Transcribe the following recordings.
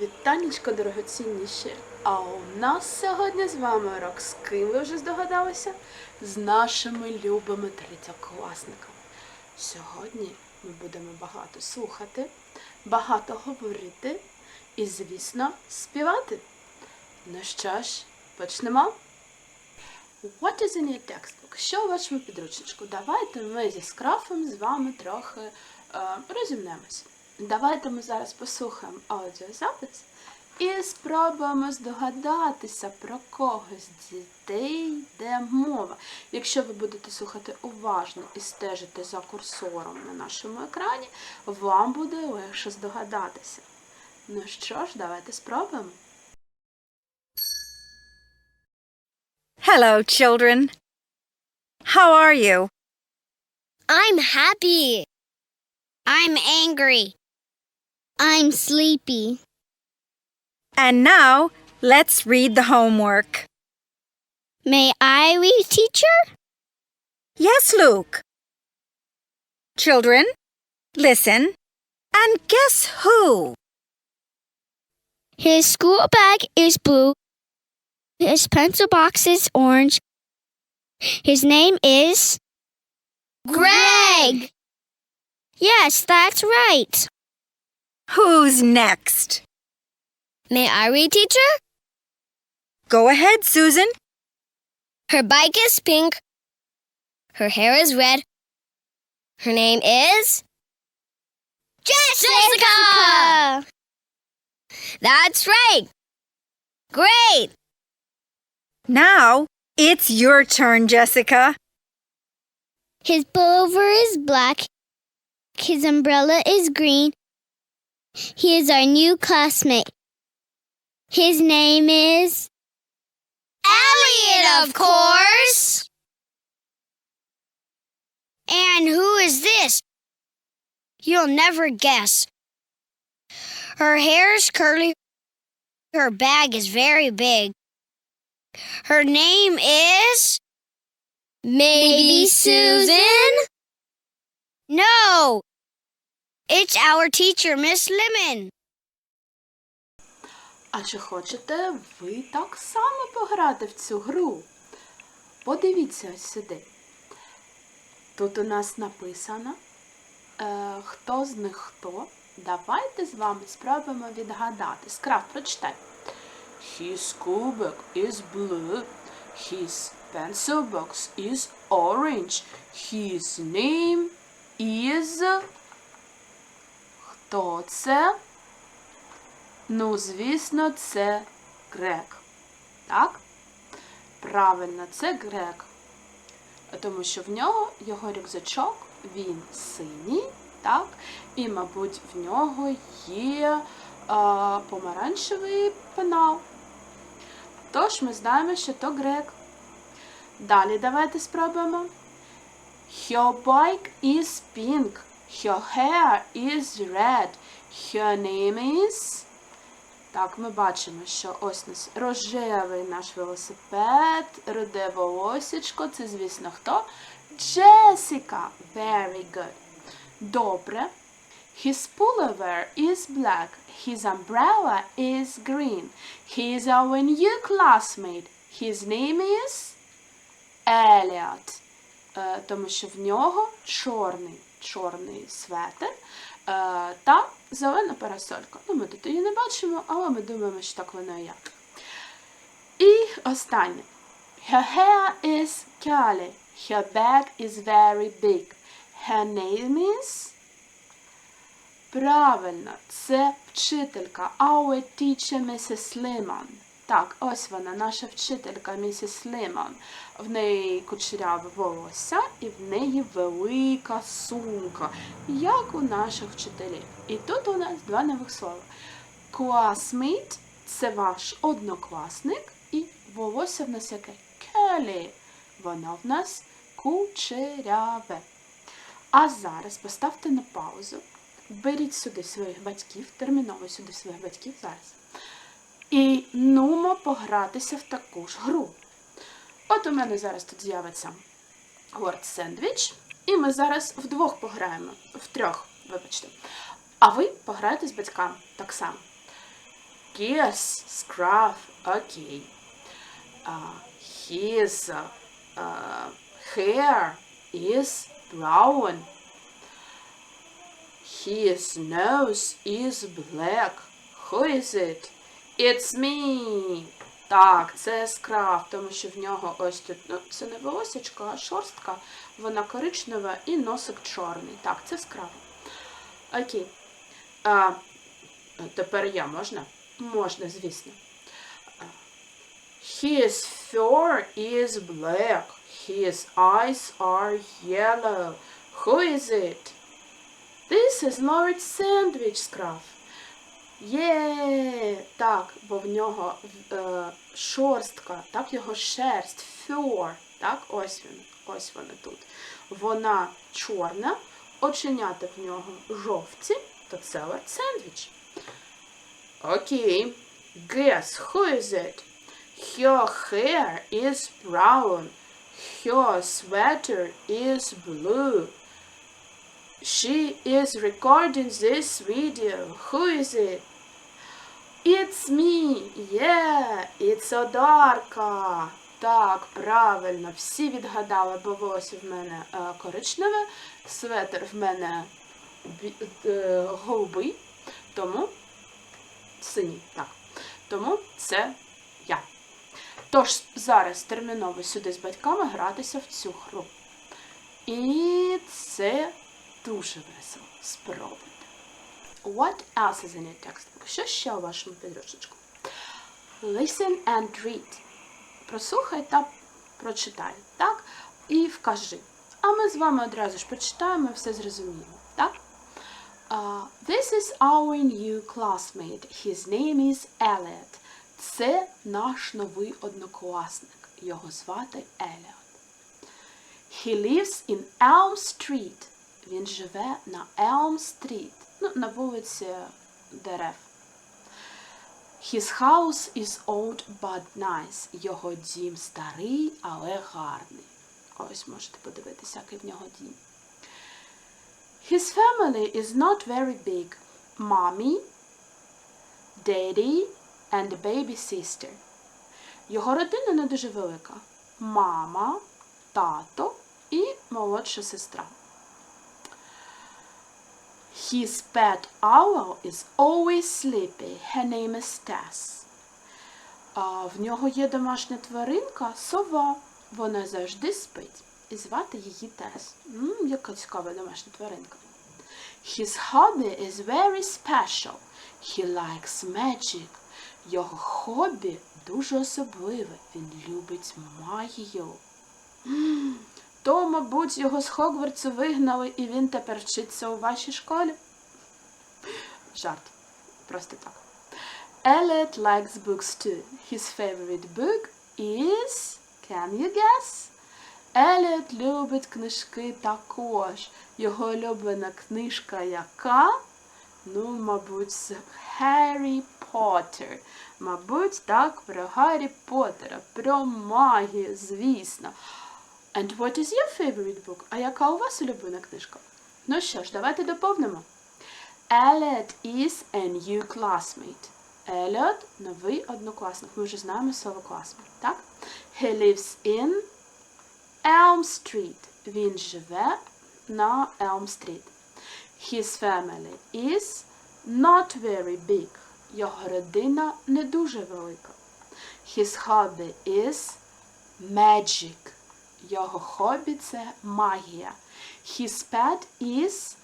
Вітанечко, дорогоцінніші! А у нас сьогодні з вами урок з ким ви вже здогадалися? З нашими любими третьокласниками. Сьогодні ми будемо багато слухати, багато говорити і, звісно, співати. Ну що ж, почнемо? What is in your textbook? Що у вашому підручничку? Давайте ми зі скрафом з вами трохи е, розімнемося. Давайте ми зараз послухаємо аудіозапис і спробуємо здогадатися, про кого з дітей йде мова. Якщо ви будете слухати уважно і стежити за курсором на нашому екрані, вам буде легше здогадатися. Ну що ж, давайте спробуємо. Hello, children. How are you? I'm happy. I'm angry. I'm sleepy. And now, let's read the homework. May I read, teacher? Yes, Luke. Children, listen and guess who? His school bag is blue. His pencil box is orange. His name is Greg. Yes, that's right. Who's next? May I read, teacher? Go ahead, Susan. Her bike is pink. Her hair is red. Her name is Jessica. That's right. Great. Now, it's your turn, Jessica. His pullover is black. His umbrella is green. He is our new classmate. His name is Elliot, of course. And who is this? You'll never guess. Her hair is curly. Her bag is very big. Her name is. Maybe Susan? No. It's our teacher, Miss Lemon. А чи хочете ви так само пограти в цю гру? Подивіться ось сюди. Тут у нас написано, е, хто з них хто. Давайте з вами спробуємо відгадати. Скрафт, прочитай. His school is blue. His pencil box is orange. His name is... Хто це? Ну, звісно, це грек. Так? Правильно, це грек. Тому що в нього його рюкзачок, він синій, так? І, мабуть, в нього є а, помаранчевий пенал. Тож ми знаємо, що то грек. Далі давайте спробуємо. Her bike is pink. Her hair is red. Her name is... Так, ми бачимо, що ось нас рожевий наш велосипед, руде волосічко. Це, звісно, хто? Джесіка. Very good. Добре. His pullover is black. His umbrella is green. He is our new classmate. His name is Elliot. Е, тому що в нього чорний, чорний светр е, та зелена парасолька. Ну, ми тут її не бачимо, але ми думаємо, що так воно і є. І останнє. Her hair is curly. Her bag is very big. Her name is... Правильно, це вчителька. Our teacher Mrs. Lemon. Так, ось вона, наша вчителька місіс Лемон. В неї кучеряве волосся і в неї велика сумка, як у наших вчителів. І тут у нас два нових слова. Classmate – це ваш однокласник, і волосся в нас яке? Келі. Воно в нас кучеряве. А зараз поставте на паузу. Беріть сюди своїх батьків, терміново сюди своїх батьків зараз. І нумо погратися в таку ж гру. От у мене зараз тут з'явиться Word сендвіч, і ми зараз вдвох пограємо, в трьох, вибачте. А ви пограєте з батьками так само. Guess, Scruff, okay. Uh, his uh, hair is brown. His nose is black. Who is it? It's me. Так, це скраб, тому що в нього ось тут, ну, це не волосечко, а шорстка. Вона коричнева і носик чорний. Так, це скраб. Окей. А, тепер я можна? Можна, звісно. His fur is black. His eyes are yellow. Who is it? This is Lord Sandwich Scruff. Є, так, бо в нього е, шорстка, так, його шерсть, fur, так, ось він, ось вона тут. Вона чорна, оченята в нього жовті, то це Lord Sandwich. Окей. Guess who is it? Her hair is brown. Her sweater is blue. She is recording this video. Who is it? It's me. Yeah, it's Одарка. Так, правильно, всі відгадали, бо волосся в мене е, коричневе, светр в мене е, голубий, тому синій, так. Тому це я. Тож зараз терміново сюди з батьками гратися в цю гру. І це дуже весело. Спробуйте. What else is in your textbook? Що ще у вашому підручнику? Listen and read. Прослухай та прочитай, так? І вкажи. А ми з вами одразу ж почитаємо і все зрозуміємо, так? Uh, this is our new classmate. His name is Elliot. Це наш новий однокласник. Його звати Еліот. He lives in Elm Street. Він живе на Elm Street. Ну, на вулиці дерев. His house is old but nice. Його дім старий, але гарний. Ось можете подивитися, який в нього дім. His family is not very big. Mommy, daddy and baby sister. Його родина не дуже велика. Мама, тато і молодша сестра. His pet owl is always sleepy. Her name is Tess. А в нього є домашня тваринка сова. Вона завжди спить. І звати її Тес. М, яка цікава домашня тваринка. His hobby is very special. He likes magic. Його хобі дуже особливе. Він любить магію. То, мабуть, його з Хогвартсу вигнали, і він тепер вчиться у вашій школі. Жарт. Просто так. Elliot likes books too. His favorite book is. Can you guess? Еліот любить книжки також. Його улюблена книжка яка? Ну, мабуть, Гаррі Поттер. Мабуть, так, про Гаррі Поттера, про магію, звісно. And what is your favorite book? А яка у вас улюблена книжка? Ну що ж, давайте доповнимо. Elliot is a new classmate. Elliot – новий однокласник. Ми вже знаємо слово classmate, так? He lives in Elm Street. Він живе на Elm Street. His family is not very big. Його родина не дуже велика. His hobby is magic. Його хобі це магія. His pet is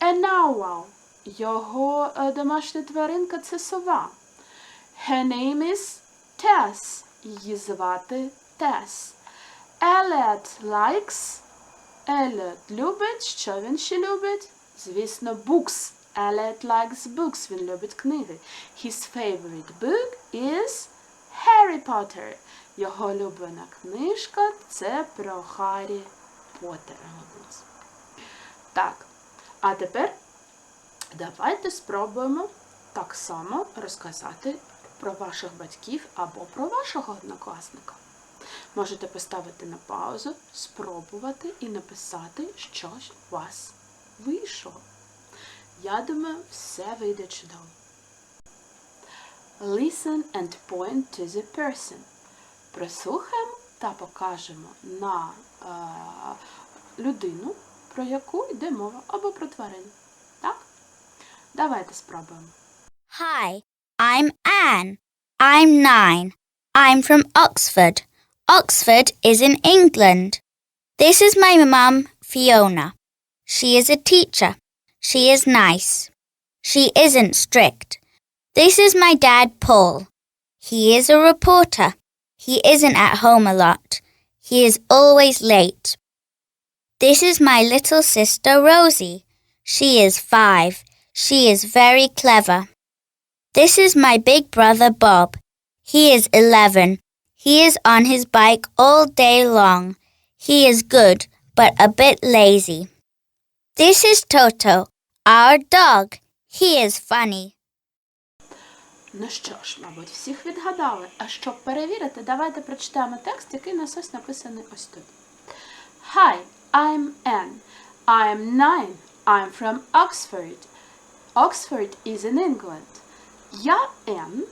an owl. Його е, домашня тваринка це сова. Her name is Tess. Її звати Тес. Elliot likes. Elliot любить. Що він ще любить? Звісно, books. Elliot likes books. Він любить книги. His favorite book is Harry Potter. Його улюблена книжка це про Гаррі Поттера. Так, а тепер давайте спробуємо так само розказати про ваших батьків або про вашого однокласника. Можете поставити на паузу, спробувати і написати, що ж у вас вийшло. Я думаю, все вийде чудово. Listen and point to the person. Прислухаємо та покажемо на е, людину, про яку йде мова, або про тварину. Так? Давайте спробуємо. Hi, I'm Anne. I'm nine. I'm from Oxford. Oxford is in England. This is my mum, Fiona. She is a teacher. She is nice. She isn't strict. This is my dad, Paul. He is a reporter. He isn't at home a lot. He is always late. This is my little sister, Rosie. She is five. She is very clever. This is my big brother Bob. He is 11. He is on his bike all day long. He is good, but a bit lazy. This is Toto, our dog. He is funny. Ну що ж, мабуть, всіх відгадали. А щоб перевірити, давайте прочитаємо текст, який нас ось написаний ось тут. Hi, I'm Anne. I'm nine. I'm from Oxford. Oxford is in England. Я Енн.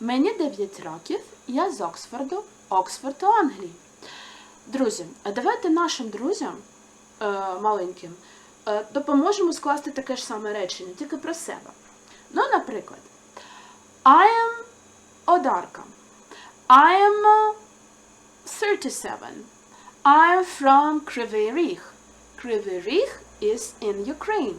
Мені 9 років. Я з Оксфорду. Оксфорд у Англії. Друзі, давайте нашим друзям е, маленьким е, допоможемо скласти таке ж саме речення, тільки про себе. Ну, наприклад, I am Одарка. I am uh, 37. I am from Кривий Ріг. Кривий Ріг is in Ukraine.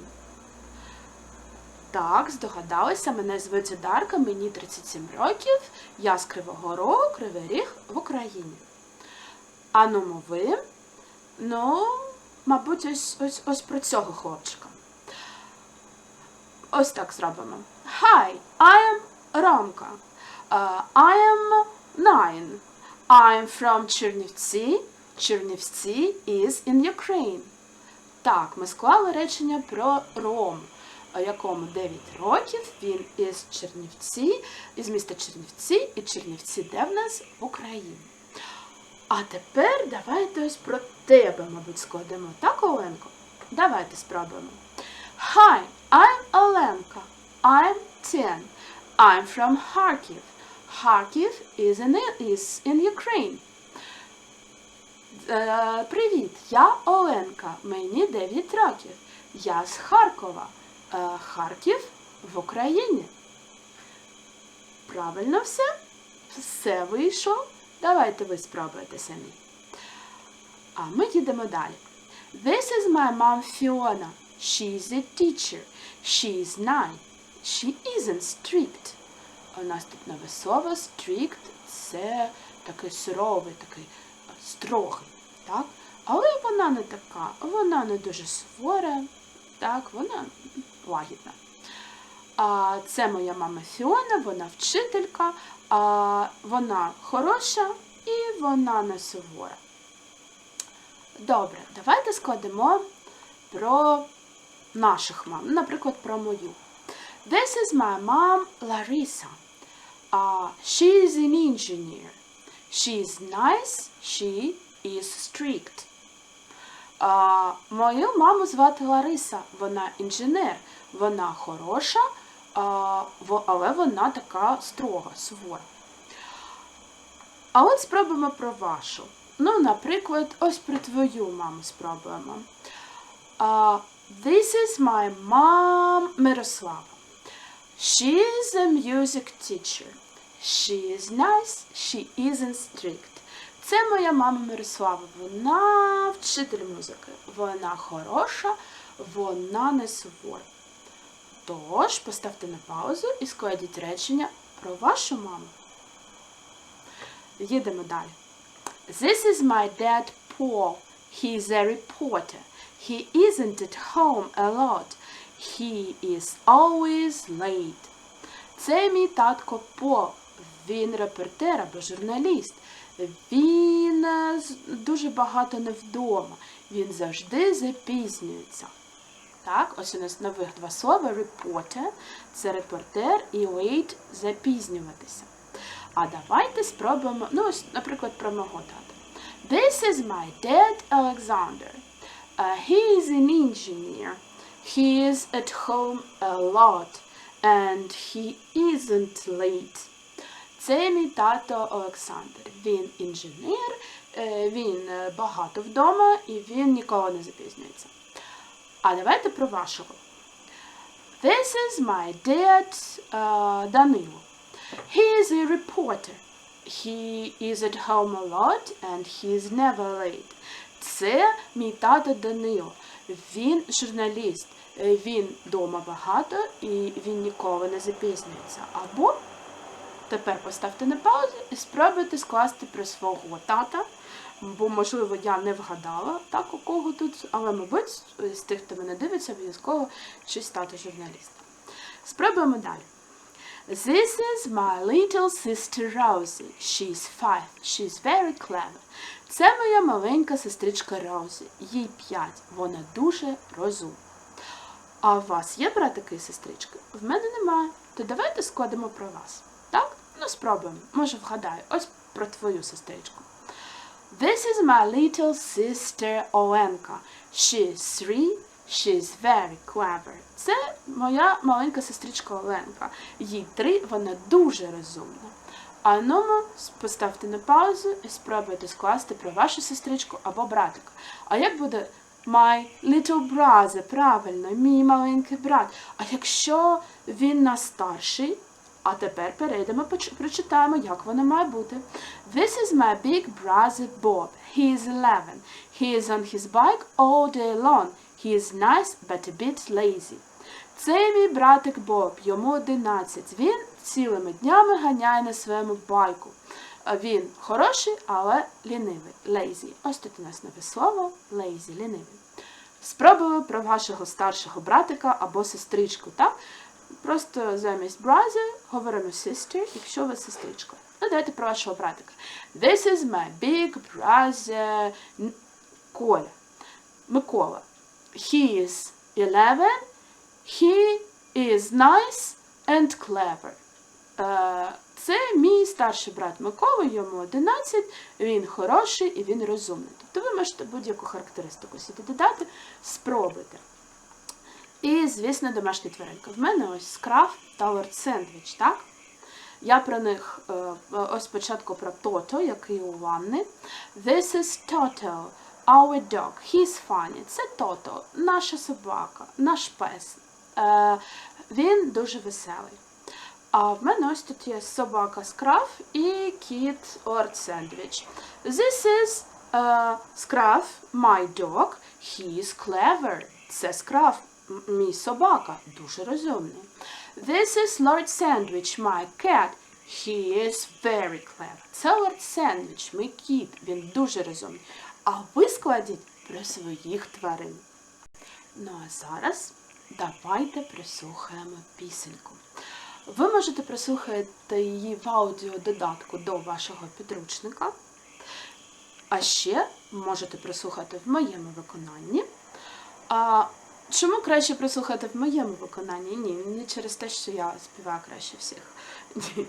Так, здогадалися, мене звуть Одарка, мені 37 років, я з Кривого Рогу, Кривий Ріг в Україні. А ну мови, ну, мабуть, ось, ось, ось про цього хлопчика. Ось так зробимо. Hi, I am Ромка. Uh, I am nine. I'm from Чернівці. Чернівці is in Ukraine. Так, ми склали речення про Ром, якому 9 років, він із Чернівці, із міста Чернівці, і Чернівці де в нас в Україні. А тепер давайте ось про тебе, мабуть, складемо. Так, Оленко? Давайте спробуємо. Hi, I'm Оленка. I'm 10. I'm from Kharkiv. Kharkiv is in, is in Ukraine. Привіт, я Оленка. Мені 9 років. Я з Харкова. Е, Харків в Україні. Правильно все? Все вийшло. Давайте ви спробуйте самі. А ми їдемо далі. This is my mom Fiona. She is a teacher. She is nine. She isn't strict. У нас тут нове слово strict це такий суровий, такий е, строгий. Так? Але вона не така, вона не дуже сувора, так, вона лагідна. А це моя мама Фіона, вона вчителька, а вона хороша і вона не сувора. Добре, давайте складемо про наших мам, наприклад, про мою. This is my mom, Larissa. Uh, she is an engineer. She is nice, she is strict. А, мою маму звати Лариса. Вона інженер. Вона хороша, во- але вона така строга, сувора. А от спробуємо про вашу. Ну, наприклад, ось про твою маму спробуємо. А, this is my mom Мирослава. She is a music teacher. She is nice, she isn't strict. Це моя мама Мирослава. Вона вчитель музики. Вона хороша, вона не сувора. Тож, поставте на паузу і складіть речення про вашу маму. Їдемо далі. This is my dad Paul. He is a reporter. He isn't at home a lot. He is always late. Це мій татко Пол. Він репортер або журналіст. Він е, дуже багато не вдома. Він завжди запізнюється. Так, ось у нас нових два слова. Reporter – це репортер і late – запізнюватися. А давайте спробуємо, ну ось, наприклад, про мого тата. This is my dad Alexander. Uh, he is an engineer. He is at home a lot. and he isn't late. Це мій тато Олександр. Він інженер, е, він е, багато вдома і він ніколи не запізнюється. А давайте про вашого. This is my dad uh, Danilo. He is a reporter. He is at home a lot and he is never late. Це мій тато Данило. Він журналіст. Е, Він вдома багато і він ніколи не запізнюється. Або тепер поставте на паузу і спробуйте скласти про свого тата. Бо, можливо, я не вгадала так у кого тут, але, мабуть, з тих, хто мене дивиться, обов'язково щось тато журналіста. Спробуємо далі. This is my little sister Rosie. She's five. She's very clever. Це моя маленька сестричка Розі. Їй п'ять. Вона дуже розумна. А у вас є братики і сестрички? В мене немає. То давайте складемо про вас. Так? Ну, спробуємо. Може, вгадаю. Ось про твою сестричку. This is my little sister Оленка. She's three. She's very clever. Це моя маленька сестричка Оленка. Їй три, вона дуже розумна. А ну, поставте на паузу і спробуйте скласти про вашу сестричку або братика. А як буде my little brother? Правильно, мій маленький брат. А якщо він нас старший, а тепер перейдемо, прочитаємо, як воно має бути. This is my big brother Bob. He is 11. He is on his bike all day long. He is nice, but a bit lazy. Це мій братик Боб, йому 11. Він цілими днями ганяє на своєму байку. Він хороший, але лінивий. Lazy. Ось тут у нас нове слово lazy, лінивий. Спробую про вашого старшого братика або сестричку, так? Просто замість brother говоримо sister, якщо ви сестричка. Ну, давайте про вашого братика. This is my big brother Коля. Микола. He is 11. He is nice and clever. Е, Це мій старший брат Микола, йому 11, він хороший і він розумний. Тобто ви можете будь-яку характеристику сюди додати, спробуйте. І, звісно, домашні тваринки. В мене ось скраф та сендвіч, так? Я про них е, ось спочатку про Тото, який у ванни. This is Toto, our dog. He's funny. Це Тото, наша собака, наш пес. Е, він дуже веселий. А в мене ось тут є собака Скраф і кіт Лорд Сендвіч. This is uh, Scruff, my dog. He is clever. Це Скраф, мій собака, дуже розумний. This is Lord Sandwich, my cat. He is very clever. Це Лорд Сендвіч, мій кіт, він дуже розумний. А ви складіть про своїх тварин. Ну а зараз давайте прислухаємо пісеньку. Ви можете прослухати її в аудіододатку до вашого підручника. А ще можете прослухати в моєму виконанні. А чому краще прослухати в моєму виконанні? Ні, не через те, що я співаю краще всіх. Ні,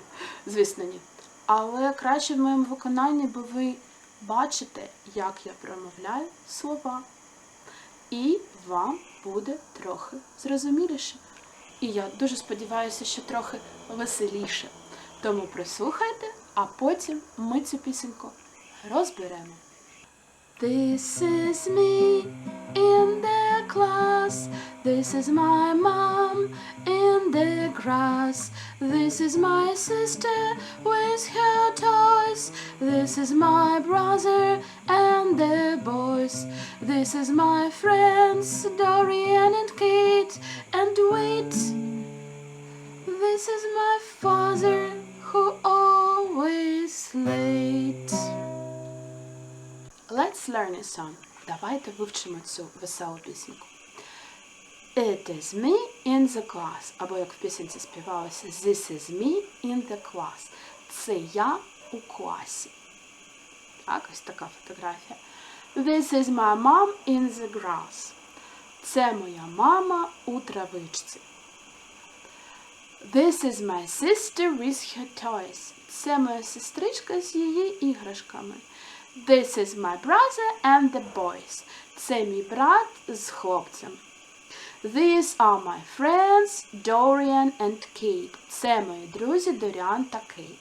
звісно, ні. Але краще в моєму виконанні, бо ви бачите, як я промовляю слова. І вам буде трохи зрозуміліше. І я дуже сподіваюся, що трохи веселіше. Тому прислухайте, а потім ми цю пісеньку розберемо. This is me in the class. This is my mom in the grass. This is my sister with her toys. This is my brother and the boys. This is my friends Dorian and Kate. And wait, this is my father who always late. Let's learn a song. Давайте вивчимо цю веселу пісеньку. It is me in the class. Або як в пісенці співалося This is me in the class. Це я у класі. Так, ось така фотографія. This is my mom in the grass. Це моя мама у травичці. This is my sister with her toys. Це моя сестричка з її іграшками. This is my brother and the boys. Це мій брат з хлопцем. These are my friends Dorian and Kate. Це мої друзі Доріан та Кейт.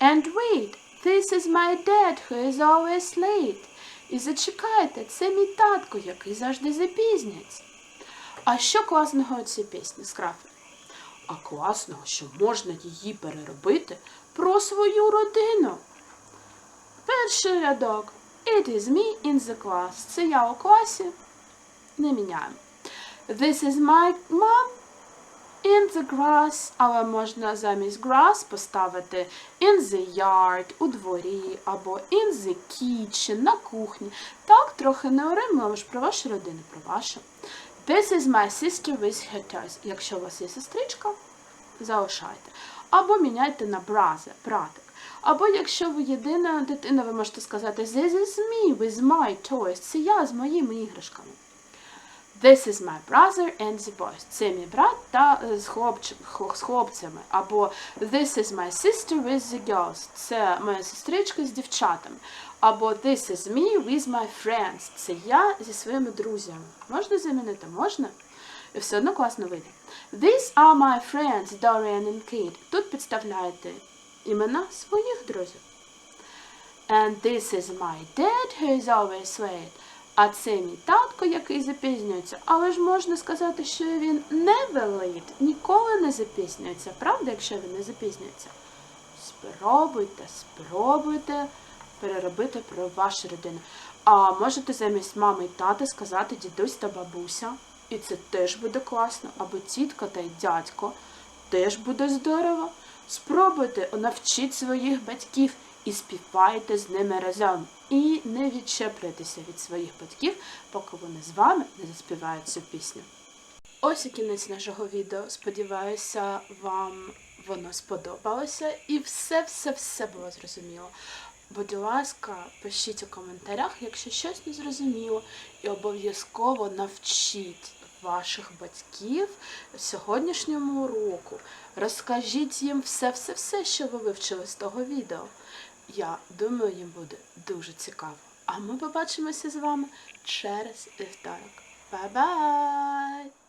And wait, this is my dad who is always late. І зачекайте, це мій татко, який завжди запізняється. А що класного у цій пісні, Скрафе? А класного, що можна її переробити про свою родину. Перший рядок. It is me in the class. Це я у класі. Не міняємо. This is my mom in the grass, але можна замість grass поставити in the yard, у дворі, або in the kitchen, на кухні. Так, трохи не оремо, але ж про вашу родину, про вашу. This is my sister with her toys. Якщо у вас є сестричка, залишайте. Або міняйте на brother, братик. Або якщо ви єдина дитина, ви можете сказати This is me with my toys. Це я з моїми іграшками. This is my brother and the boys. Це мій брат та е, з, хлопч... з хлопцями. Або This is my sister with the girls. Це моя сестричка з дівчатами. Або This is me with my friends. Це я зі своїми друзями. Можна замінити? Можна? І все одно класно вийде. These are my friends, Dorian and Kate. Тут підставляєте імена своїх друзів. And this is my dad who is always late. А це мій татко, який запізнюється. Але ж можна сказати, що він never late, ніколи не запізнюється. Правда, якщо він не запізнюється? Спробуйте, спробуйте переробити про вашу родину. А можете замість мами і тата сказати дідусь та бабуся. І це теж буде класно. Або тітка та й дядько. Теж буде здорово. Спробуйте, навчіть своїх батьків і співайте з ними разом. І не відчеплюйтеся від своїх батьків, поки вони з вами не заспівають цю пісню. Ось і кінець нашого відео. Сподіваюся, вам воно сподобалося і все-все-все було зрозуміло. Будь ласка, пишіть у коментарях, якщо щось не зрозуміло, і обов'язково навчіть ваших батьків сьогоднішньому уроку. Розкажіть їм все-все-все, що ви вивчили з того відео. Я думаю, їм буде дуже цікаво. А ми побачимося з вами через вівторок. Бай-бай!